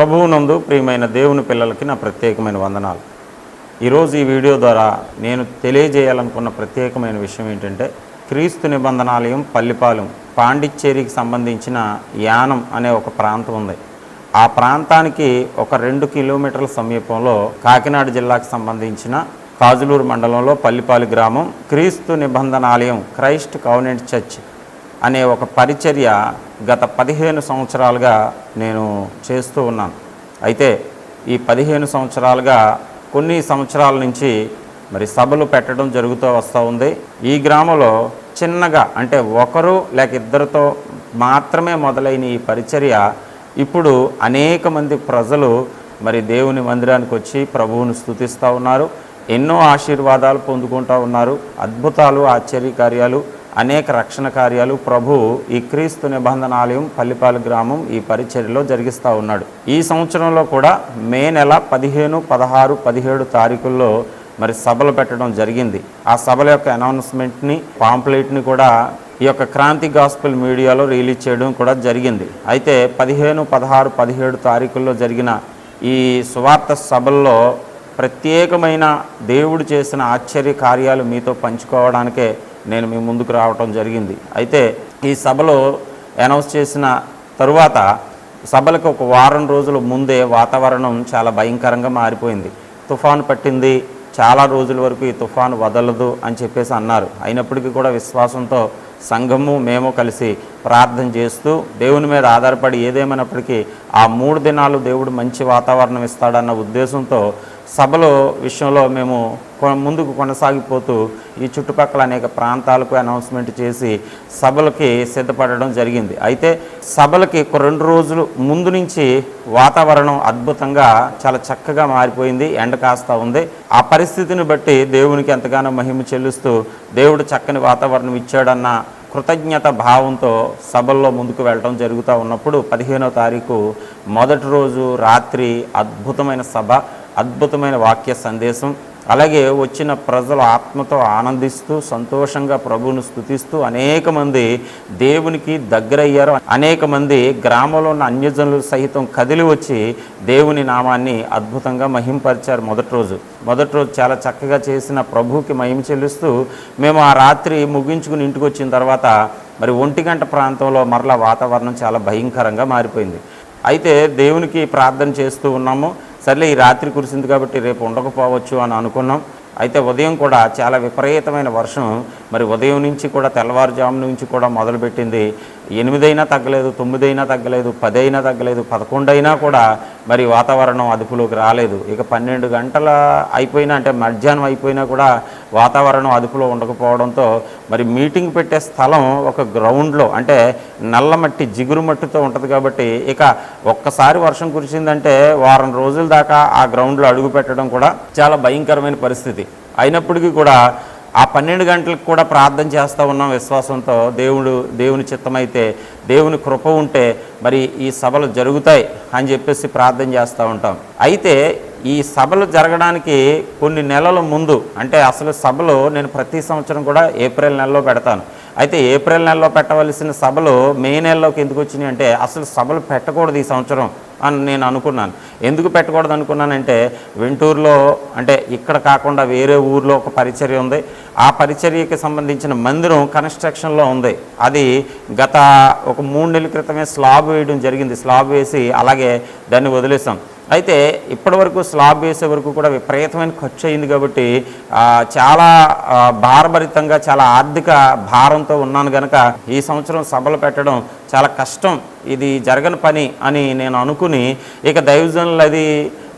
ప్రభువునందు ప్రియమైన దేవుని పిల్లలకి నా ప్రత్యేకమైన వందనాలు. ఈరోజు ఈ వీడియో ద్వారా నేను తెలియజేయాలనుకున్న ప్రత్యేకమైన విషయం ఏంటంటే క్రీస్తు నిబంధనాలయం పల్లిపాలెం పాండిచ్చేరికి సంబంధించిన యానం అనే ఒక ప్రాంతం ఉంది. ఆ ప్రాంతానికి ఒక రెండు కిలోమీటర్ల సమీపంలో కాకినాడ జిల్లాకు సంబంధించిన కాజులూరు మండలంలో పల్లిపాలి గ్రామం క్రీస్తు నిబంధనాలయం క్రైస్ట్ కౌనెంట్ చర్చ్ అనే ఒక పరిచర్య గత పదిహేను సంవత్సరాలుగా నేను చేస్తూ ఉన్నాను. అయితే ఈ పదిహేను సంవత్సరాలుగా కొన్ని సంవత్సరాల నుంచి మరి సభలు పెట్టడం జరుగుతూ వస్తూ ఉంది. ఈ గ్రామంలో చిన్నగా అంటే ఒకరు లేక ఇద్దరితో మాత్రమే మొదలైన ఈ పరిచర్య ఇప్పుడు అనేక మంది ప్రజలు మరి దేవుని మందిరానికి వచ్చి ప్రభువును స్తుతిస్తూ ఉన్నారు. ఎన్నో ఆశీర్వాదాలు పొందుకుంటూ ఉన్నారు. అద్భుతాలు ఆశ్చర్యకార్యాలు అనేక రక్షణ కార్యాలు ప్రభు ఈ క్రీస్తు నిబంధనాలయం పల్లిపాలు గ్రామం ఈ పరిచర్యలో జరిగిస్తూ ఉన్నాడు. ఈ సంవత్సరంలో కూడా మే నెల పదిహేను పదహారు పదిహేడు తారీఖుల్లో మరి సభలు పెట్టడం జరిగింది. ఆ సభల యొక్క అనౌన్స్మెంట్ని పాంప్లెట్ని కూడా ఈ యొక్క క్రాంతి గాస్పుల్ మీడియాలో రిలీజ్ చేయడం కూడా జరిగింది. అయితే పదిహేను పదహారు పదిహేడు తారీఖుల్లో జరిగిన ఈ సువార్త సభల్లో ప్రత్యేకమైన దేవుడు చేసిన ఆశ్చర్య కార్యాలు మీతో పంచుకోవడానికే నేను మీ ముందుకు రావటం జరిగింది. అయితే ఈ సభలో అనౌన్స్ చేసిన తరువాత సభలకు ఒక వారం రోజుల ముందే వాతావరణం చాలా భయంకరంగా మారిపోయింది. తుఫాను పట్టింది చాలా రోజుల వరకు ఈ తుఫాను వదలదు అని చెప్పేసి అన్నారు. అయినప్పటికీ కూడా విశ్వాసంతో సంఘము మేము కలిసి ప్రార్థన చేస్తూ దేవుని మీద ఆధారపడి ఏదేమైనప్పటికీ ఆ మూడు దినాలు దేవుడు మంచి వాతావరణం ఇస్తాడన్న ఉద్దేశంతో సభలో విషయంలో మేము కొ- ముందుకు కొనసాగిపోతూ ఈ చుట్టుపక్కల అనేక ప్రాంతాలకు అనౌన్స్మెంట్ చేసి సభలకి సిద్ధపడడం జరిగింది. అయితే సభలకి రెండు రోజులు ముందు నుంచి వాతావరణం అద్భుతంగా చాలా చక్కగా మారిపోయింది. ఎండ కాస్తా ఉంది. ఆ పరిస్థితిని బట్టి దేవునికి ఎంతగానో మహిమ చెల్లిస్తూ దేవుడు చక్కని వాతావరణం ఇచ్చాడన్న కృతజ్ఞత భావంతో సభల్లో ముందుకు వెళ్ళడం జరుగుతూ ఉన్నప్పుడు పదిహేనో తారీఖు మొదటి రోజు రాత్రి అద్భుతమైన సభ. అద్భుతమైన వాక్య సందేశం. అలాగే వచ్చిన ప్రజలు ఆత్మతో ఆనందిస్తూ సంతోషంగా ప్రభువును స్తుతిస్తూ అనేక మంది దేవునికి దగ్గరయ్యారు. అనేక మంది గ్రామంలో ఉన్న అన్యజనులు సహితం కదిలి వచ్చి దేవుని నామాన్ని అద్భుతంగా మహింపరిచారు మొదటి రోజు. మొదటి రోజు చాలా చక్కగా చేసిన ప్రభువుకి మహిమ చెల్లిస్తూ మేము ఆ రాత్రి ముగించుకుని ఇంటికి వచ్చిన తర్వాత మరి ఒంటి గంట ప్రాంతంలో మరలా వాతావరణం చాలా భయంకరంగా మారిపోయింది. అయితే దేవునికి ప్రార్థన చేస్తూ ఉన్నాము. సర్లే ఈ రాత్రి కురిసింది కాబట్టి రేపు ఉండకపోవచ్చు అని అనుకున్నాం. అయితే ఉదయం కూడా చాలా విపరీతమైన వర్షం మరి ఉదయం నుంచి కూడా తెల్లవారుజాము నుంచి కూడా మొదలుపెట్టింది. ఎనిమిదైనా తగ్గలేదు తొమ్మిదైనా తగ్గలేదు పదైనా తగ్గలేదు పదకొండైనా కూడా మరి వాతావరణం అదుపులోకి రాలేదు. ఇక పన్నెండు గంటల అయిపోయినా అంటే మధ్యాహ్నం అయిపోయినా కూడా వాతావరణం అదుపులో ఉండకపోవడంతో మరి మీటింగ్ పెట్టే స్థలం ఒక గ్రౌండ్లో అంటే నల్లమట్టి జిగురు మట్టితో ఉంటుంది కాబట్టి ఇక ఒక్కసారి వర్షం కురిసిందంటే వారం రోజుల దాకా ఆ గ్రౌండ్లో అడుగు పెట్టడం కూడా చాలా భయంకరమైన పరిస్థితి. అయినప్పటికీ కూడా ఆ పన్నెండు గంటలకు కూడా ప్రార్థన చేస్తూ ఉన్నాం విశ్వాసంతో. దేవుడు దేవుని చిత్తమైతే దేవుని కృప ఉంటే మరి ఈ సభలు జరుగుతాయి అని చెప్పేసి ప్రార్థన చేస్తూ ఉంటాం. అయితే ఈ సభలు జరగడానికి కొన్ని నెలల ముందు అంటే అసలు సభలు నేను ప్రతి సంవత్సరం కూడా ఏప్రిల్ నెలలో పెడతాను. అయితే ఏప్రిల్ నెలలో పెట్టవలసిన సభలు మే నెలలోకి ఎందుకు వచ్చినాయి అంటే అసలు సభలు పెట్టకూడదు ఈ సంవత్సరం అని నేను అనుకున్నాను. ఎందుకు పెట్టకూడదు అనుకున్నానంటే వెంటూరులో అంటే ఇక్కడ కాకుండా వేరే ఊర్లో ఒక పరిచర్య ఉంది. ఆ పరిచర్యకి సంబంధించిన మందిరం కన్స్ట్రక్షన్లో ఉంది. అది గత ఒక మూడు నెలల క్రితమే స్లాబ్ వేయడం జరిగింది. స్లాబ్ వేసి అలాగే దాన్ని వదిలేసాం అయితే ఇప్పటివరకు స్లాబ్ వేసే వరకు కూడా విపరీతమైన ఖర్చు అయింది కాబట్టి చాలా భారభరితంగా చాలా ఆర్థిక భారంతో ఉన్నాను కనుక ఈ సంవత్సరం సభలు పెట్టడం చాలా కష్టం. ఇది జరగని పని అని నేను అనుకుని ఇక దైవజనులు అది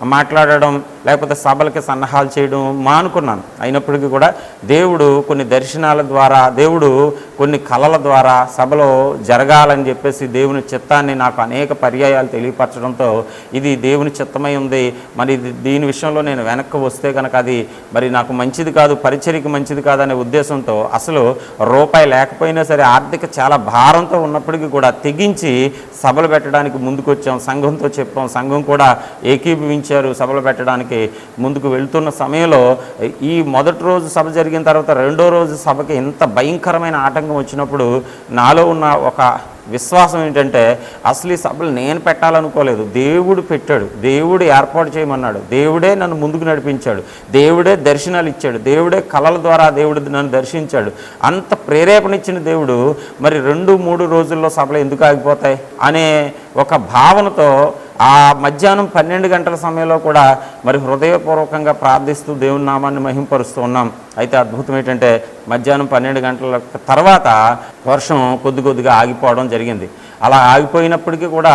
మాట్లాడడం లేకపోతే సభలకి సన్నాహాలు చేయడం మానుకున్నాను అయినప్పటికీ కూడా దేవుడు కొన్ని దర్శనాల ద్వారా దేవుడు కొన్ని కళల ద్వారా సభలో జరగాలని చెప్పేసి దేవుని చిత్తాన్ని నాకు అనేక పర్యాయాలు తెలియపరచడంతో ఇది దేవుని చిత్తమై ఉంది. మరి దీని విషయంలో నేను వెనక్కి వస్తే కనుక అది మరి నాకు మంచిది కాదు పరిచర్యకి మంచిది కాదనే ఉద్దేశంతో అసలు రూపాయి లేకపోయినా సరే ఆర్థిక చాలా భారంతో ఉన్నప్పటికీ కూడా తెగించి సభలు పెట్టడానికి ముందుకొచ్చాం సంఘంతో చెప్పాం. సంఘం కూడా ఏకీభవించి. వచ్చారు సభలు పెట్టడానికి ముందుకు వెళ్తున్న సమయంలో ఈ మొదటి రోజు సభ జరిగిన తర్వాత రెండో రోజు సభకి ఇంత భయంకరమైన ఆటంకం వచ్చినప్పుడు నాలో ఉన్న ఒక విశ్వాసం ఏంటంటే అసలు ఈ సభలు నేను పెట్టాలనుకోలేదు. దేవుడు పెట్టాడు. దేవుడు ఏర్పాటు చేయమన్నాడు. దేవుడే నన్ను ముందుకు నడిపించాడు. దేవుడే దర్శనాలు ఇచ్చాడు. దేవుడే కళల ద్వారా దేవుడు నన్ను దర్శించాడు. అంత ప్రేరేపణ ఇచ్చిన దేవుడు మరి రెండు మూడు రోజుల్లో సభలు ఎందుకు ఆగిపోతాయి? అనే ఒక భావనతో ఆ మధ్యాహ్నం పన్నెండు గంటల సమయంలో కూడా మరి హృదయపూర్వకంగా ప్రార్థిస్తూ దేవుని నామాన్ని మహింపరుస్తూ ఉన్నాం. అయితే అద్భుతం ఏంటంటే మధ్యాహ్నం పన్నెండు గంటల తర్వాత వర్షం కొద్ది కొద్దిగా ఆగిపోవడం జరిగింది. అలా ఆగిపోయినప్పటికీ కూడా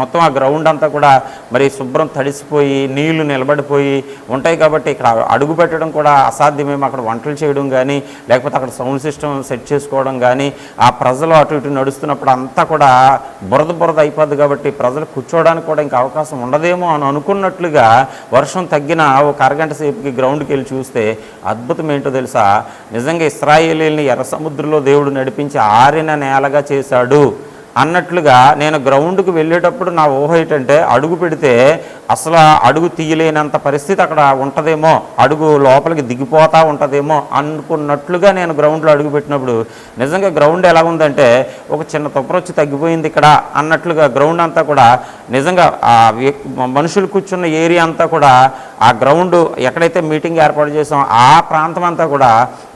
మొత్తం ఆ గ్రౌండ్ అంతా కూడా మరి శుభ్రం తడిసిపోయి నీళ్ళు నిలబడిపోయి ఉంటాయి కాబట్టి ఇక్కడ అడుగు పెట్టడం కూడా అసాధ్యమేమో. అక్కడ వంటలు చేయడం కానీ లేకపోతే అక్కడ సౌండ్ సిస్టమ్ సెట్ చేసుకోవడం కానీ ఆ ప్రజలు అటు ఇటు నడుస్తున్నప్పుడు అంతా కూడా బురద బురద అయిపోద్ది కాబట్టి ప్రజలు కూర్చోవడానికి కూడా ఇంకా అవకాశం ఉండదేమో అని అనుకున్నట్లుగా వర్షం తగ్గిన ఒక అరగంట సేపుకి గ్రౌండ్కి వెళ్ళి చూస్తే అద్భుతం ఏంటో తెలుసా? నిజంగా ఇస్రాయేలీని ఎర్ర సముద్రంలో దేవుడు నడిపించి ఆరిన నేలగా చేశాడు. అన్నట్లుగా నేను గ్రౌండ్కి వెళ్ళేటప్పుడు నా ఊహ ఏంటంటే అడుగు పెడితే అసలు అడుగు తీయలేనంత పరిస్థితి అక్కడ ఉంటుందేమో అడుగు లోపలికి దిగిపోతా ఉంటుందేమో అనుకున్నట్లుగా నేను గ్రౌండ్లో అడుగు పెట్టినప్పుడు నిజంగా గ్రౌండ్ ఎలా ఉందంటే ఒక చిన్న తుప్పరొచ్చి తగ్గిపోయింది ఇక్కడ అన్నట్లుగా గ్రౌండ్ అంతా కూడా నిజంగా ఆ మనుషులు కూర్చున్న ఏరియా అంతా కూడా ఆ గ్రౌండ్ ఎక్కడైతే మీటింగ్ ఏర్పాటు చేసామో ఆ ప్రాంతం అంతా కూడా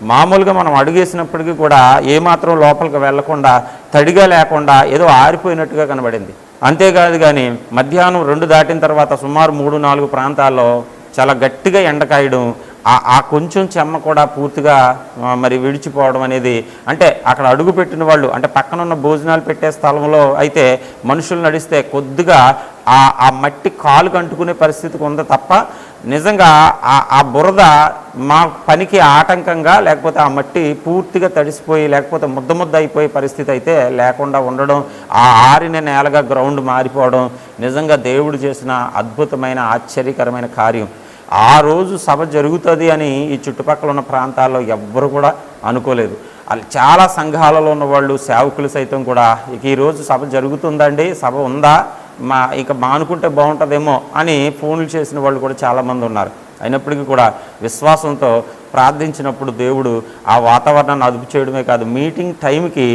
మామూలుగా మనం అడుగేసినప్పటికీ కూడా ఏమాత్రం లోపలికి వెళ్ళకుండా తడిగా లేకుండా ఏదో ఆరిపోయినట్టుగా కనబడింది. అంతేకాదు కానీ మధ్యాహ్నం రెండు దాటిన తర్వాత సుమారు మూడు నాలుగు ప్రాంతాల్లో చాలా గట్టిగా ఎండకాయడం ఆ ఆ కొంచెం చెమ్మ కూడా పూర్తిగా మరి విడిచిపోవడం అనేది అంటే అక్కడ అడుగు పెట్టిన వాళ్ళు అంటే పక్కన ఉన్న భోజనాలు పెట్టే స్థలంలో అయితే మనుషులు నడిస్తే కొద్దిగా ఆ ఆ మట్టి కాలు కంటుకునే పరిస్థితికి ఉంది తప్ప నిజంగా ఆ ఆ బురద మా పనికి ఆటంకంగా లేకపోతే ఆ మట్టి పూర్తిగా తడిసిపోయి లేకపోతే ముద్ద ముద్ద అయిపోయే పరిస్థితి అయితే లేకుండా ఉండడం ఆ ఆరిన నేలగా గ్రౌండ్ మారిపోవడం నిజంగా దేవుడు చేసిన అద్భుతమైన ఆశ్చర్యకరమైన కార్యం. ఆ రోజు సభ జరుగుతుంది అని ఈ చుట్టుపక్కల ఉన్న ప్రాంతాల్లో ఎవ్వరు కూడా అనుకోలేదు. అది చాలా సంఘాలలో ఉన్న వాళ్ళు సేవకులు సైతం కూడా ఈరోజు సభ జరుగుతుందండి సభ ఉందా? మా ఇక మానుకుంటే బాగుంటుందేమో అని ఫోన్లు చేసిన వాళ్ళు కూడా చాలామంది ఉన్నారు. అయినప్పటికీ కూడా విశ్వాసంతో ప్రార్థించినప్పుడు దేవుడు ఆ వాతావరణాన్ని అదుపు చేయడమే కాదు మీటింగ్ టైంకి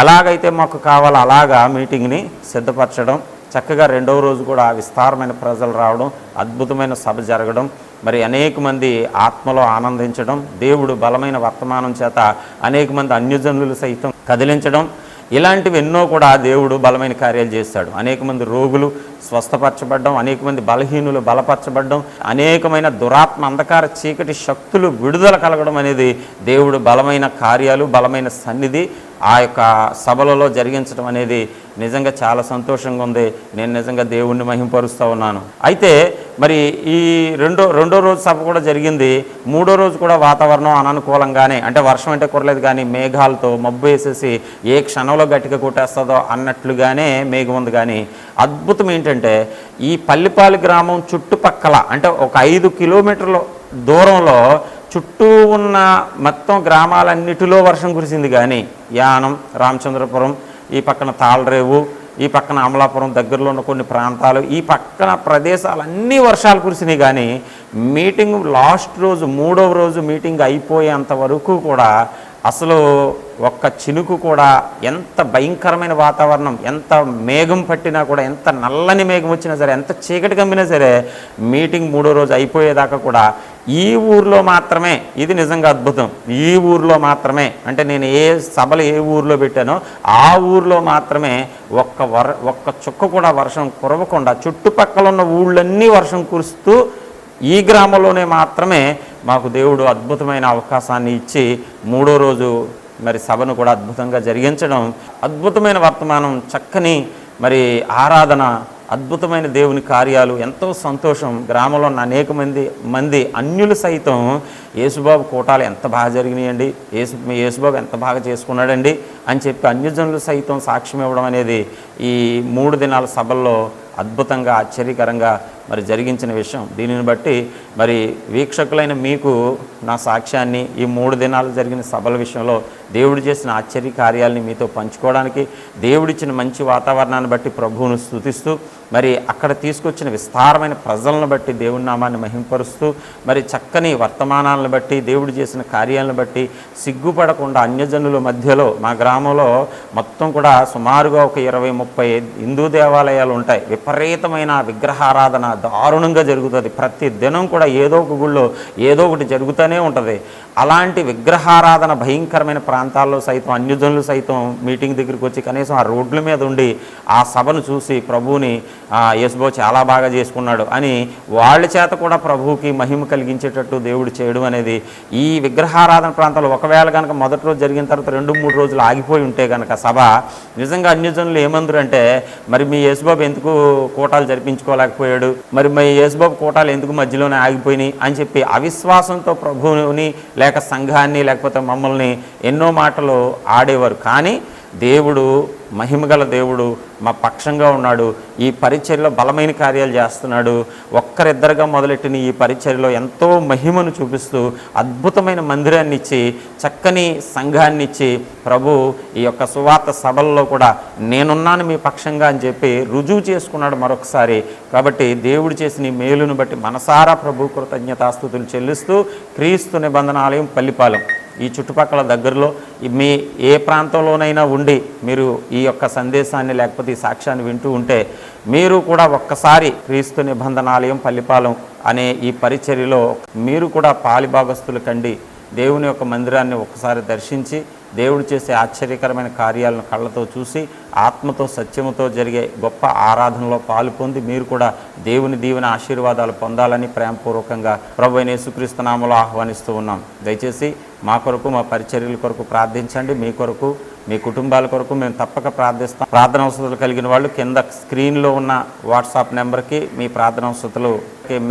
ఎలాగైతే మాకు కావాలో అలాగా మీటింగ్ని సిద్ధపరచడం చక్కగా రెండవ రోజు కూడా విస్తారమైన ప్రజలు రావడం అద్భుతమైన సభ జరగడం మరి అనేక మంది ఆత్మలో ఆనందించడం దేవుడు బలమైన వర్తమానం చేత అనేక మంది అన్యజనులు సైతం కదిలించడం ఇలాంటివి ఎన్నో కూడా దేవుడు బలమైన కార్యాలు చేస్తాడు. అనేక మంది రోగులు స్వస్థపరచబడ్డం అనేక మంది బలహీనులు బలపరచబడ్డం అనేకమైన దురాత్మ అంధకార చీకటి శక్తులు విడుదల కలగడం అనేది దేవుడు బలమైన కార్యాలు బలమైన సన్నిధి ఆ యొక్క సభలలో జరిగించడం అనేది నిజంగా చాలా సంతోషంగా ఉంది. నేను నిజంగా దేవుణ్ణి మహింపరుస్తూ ఉన్నాను. అయితే మరి ఈ రెండో రెండో రోజు సభ కూడా జరిగింది. మూడో రోజు కూడా వాతావరణం అననుకూలంగానే అంటే వర్షం అంటే కురలేదు కానీ మేఘాలతో మబ్బు వేసేసి ఏ క్షణంలో గట్టిగా కొట్టేస్తుందో అన్నట్లుగానే మేఘం ఉంది కానీ అద్భుతం ఏంటంటే ఈ పల్లిపాలి గ్రామం చుట్టుపక్కల అంటే ఒక ఐదు కిలోమీటర్ల దూరంలో చుట్టూ ఉన్న మొత్తం గ్రామాలన్నిటిలో వర్షం కురిసింది కానీ యానం రామచంద్రపురం ఈ పక్కన తాళరేవు ఈ పక్కన అమలాపురం దగ్గరలో ఉన్న కొన్ని ప్రాంతాలు ఈ పక్కన ప్రదేశాలన్నీ వర్షాలు కురిసినాయి. కానీ మీటింగ్ లాస్ట్ రోజు మూడవ రోజు మీటింగ్ అయిపోయేంత వరకు కూడా అసలు ఒక్క చినుకు కూడా ఎంత భయంకరమైన వాతావరణం ఎంత మేఘం పట్టినా కూడా ఎంత నల్లని మేఘం వచ్చినా సరే ఎంత చీకటి కమ్మినా సరే మీటింగ్ మూడో రోజు అయిపోయేదాకా కూడా ఈ ఊర్లో మాత్రమే ఇది నిజంగా అద్భుతం. ఈ ఊర్లో మాత్రమే అంటే నేను ఏ సభలు ఏ ఊర్లో పెట్టానో ఆ ఊర్లో మాత్రమే ఒక్క వర ఒక్క చుక్క కూడా వర్షం కురవకుండా చుట్టుపక్కల ఉన్న ఊళ్ళన్నీ వర్షం కురుస్తూ ఈ గ్రామంలోనే మాత్రమే మాకు దేవుడు అద్భుతమైన అవకాశాన్ని ఇచ్చి మూడో రోజు మరి సభను కూడా అద్భుతంగా జరిగించడం అద్భుతమైన వర్తమానం చక్కని మరి ఆరాధన అద్భుతమైన దేవుని కార్యాలు ఎంతో సంతోషం. గ్రామంలో ఉన్న అనేక మంది మంది అన్యులు సైతం యేసుబాబు కోటాలు ఎంత బాగా జరిగినాయండి? యేసు యేసుబాబు ఎంత బాగా చేసుకున్నాడండి? అని చెప్పి అన్యజనులు సైతం సాక్ష్యం ఇవ్వడం అనేది ఈ మూడు దినాల సభల్లో అద్భుతంగా ఆశ్చర్యకరంగా మరి జరిగించిన విషయం. దీనిని బట్టి మరి వీక్షకులైన మీకు నా సాక్ష్యాన్ని ఈ మూడు దినాలు జరిగిన సభల విషయంలో దేవుడు చేసిన ఆశ్చర్య కార్యాలని మీతో పంచుకోవడానికి దేవుడిచ్చిన మంచి వాతావరణాన్ని బట్టి ప్రభువును స్థుతిస్తూ మరి అక్కడ తీసుకొచ్చిన విస్తారమైన ప్రజలను బట్టి దేవుడి నామాన్ని మహింపరుస్తూ మరి చక్కని వర్తమానాలను బట్టి దేవుడు చేసిన కార్యాలను బట్టి సిగ్గుపడకుండా అన్యజనుల మధ్యలో మా గ్రామంలో మొత్తం కూడా సుమారుగా ఒక ఇరవై ముప్పై హిందూ దేవాలయాలు ఉంటాయి. విపరీతమైన విగ్రహారాధన దారుణంగా జరుగుతుంది. ప్రతి దినం కూడా ఏదో ఒక గుళ్ళో ఏదో ఒకటి జరుగుతూనే ఉంటుంది. అలాంటి విగ్రహారాధన భయంకరమైన ప్రాంతాల్లో సైతం అన్యజనులు సైతం మీటింగ్ దగ్గరికి వచ్చి కనీసం ఆ రోడ్ల మీద ఉండి ఆ సభను చూసి ప్రభువుని "ఆ, యేసుబో చాలా బాగా చేసుకున్నాడు అని వాళ్ళ చేత కూడా ప్రభువుకి మహిమ కలిగించేటట్టు దేవుడు చేయడం అనేది ఈ విగ్రహారాధన ప్రాంతాల్లో ఒకవేళ కనుక మొదటి రోజు జరిగిన తర్వాత రెండు మూడు రోజులు ఆగిపోయి ఉంటే కనుక సభ నిజంగా అన్యజనులు ఏమందరు అంటే మరి మీ యేసుబాబు ఎందుకు కూటాలు జరిపించుకోలేకపోయాడు? మరి మీ యేసుబాబు కూటాలు ఎందుకు మధ్యలోనే ఆగిపోయినాయి? అని చెప్పి అవిశ్వాసంతో ప్రభువుని లేక సంఘాన్ని లేకపోతే మమ్మల్ని ఎన్నో మాటలు ఆడేవారు. కానీ దేవుడు మహిమగల దేవుడు మా పక్షంగా ఉన్నాడు ఈ పరిచర్లో బలమైన కార్యాలు చేస్తున్నాడు ఒక్కరిద్దరుగా మొదలెట్టిన ఈ పరిచర్లో ఎంతో మహిమను చూపిస్తూ అద్భుతమైన మందిరాన్ని ఇచ్చి చక్కని సంఘాన్ని ఇచ్చి ప్రభు ఈ యొక్క సువార్త సభల్లో కూడా నేనున్నాను మీ పక్షంగా అని చెప్పి రుజువు చేసుకున్నాడు మరొకసారి. కాబట్టి దేవుడు చేసిన ఈ మేలును బట్టి మనసారా ప్రభు కృతజ్ఞతాస్థుతులు చెల్లిస్తూ క్రీస్తు నిబంధన ఆలయం పల్లిపాలెం. ఈ చుట్టుపక్కల దగ్గరలో మీ ఏ ప్రాంతంలోనైనా ఉండి మీరు ఈ యొక్క సందేశాన్ని లేకపోతే ఈ సాక్ష్యాన్ని వింటూ ఉంటే మీరు కూడా ఒక్కసారి క్రీస్తు నిబంధనాలయం పల్లిపాలెం అనే ఈ పరిచర్యలో మీరు కూడా పాలిభాగస్తులు కండి. దేవుని యొక్క మందిరాన్ని ఒక్కసారి దర్శించి దేవుడు చేసే ఆశ్చర్యకరమైన కార్యాలను కళ్ళతో చూసి ఆత్మతో సత్యముతో జరిగే గొప్ప ఆరాధనలో పాలు పొంది మీరు కూడా దేవుని దీవెన ఆశీర్వాదాలు పొందాలని ప్రేమపూర్వకంగా ప్రభు అయిన యేసుక్రీస్తునామలో ఆహ్వానిస్తూ ఉన్నాం. దయచేసి మా కొరకు మా పరిచర్యల కొరకు ప్రార్థించండి. మీ కొరకు మీ కుటుంబాల కొరకు మేము తప్పక ప్రార్థిస్తాం. ప్రార్థన అవసరాలు కలిగిన వాళ్ళు కింద స్క్రీన్లో ఉన్న వాట్సాప్ నెంబర్కి మీ ప్రార్థన అవసరాలు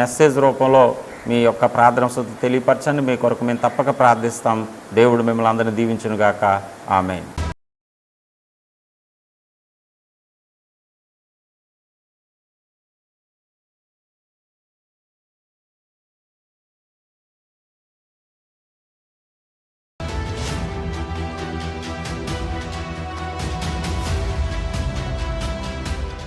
మెసేజ్ రూపంలో మీ యొక్క ప్రార్థన అవసరం తెలియపరచండి. మీ కొరకు మేము తప్పక ప్రార్థిస్తాం. దేవుడు మిమ్మల్ని అందరినీ దీవించునుగాక. ఆమె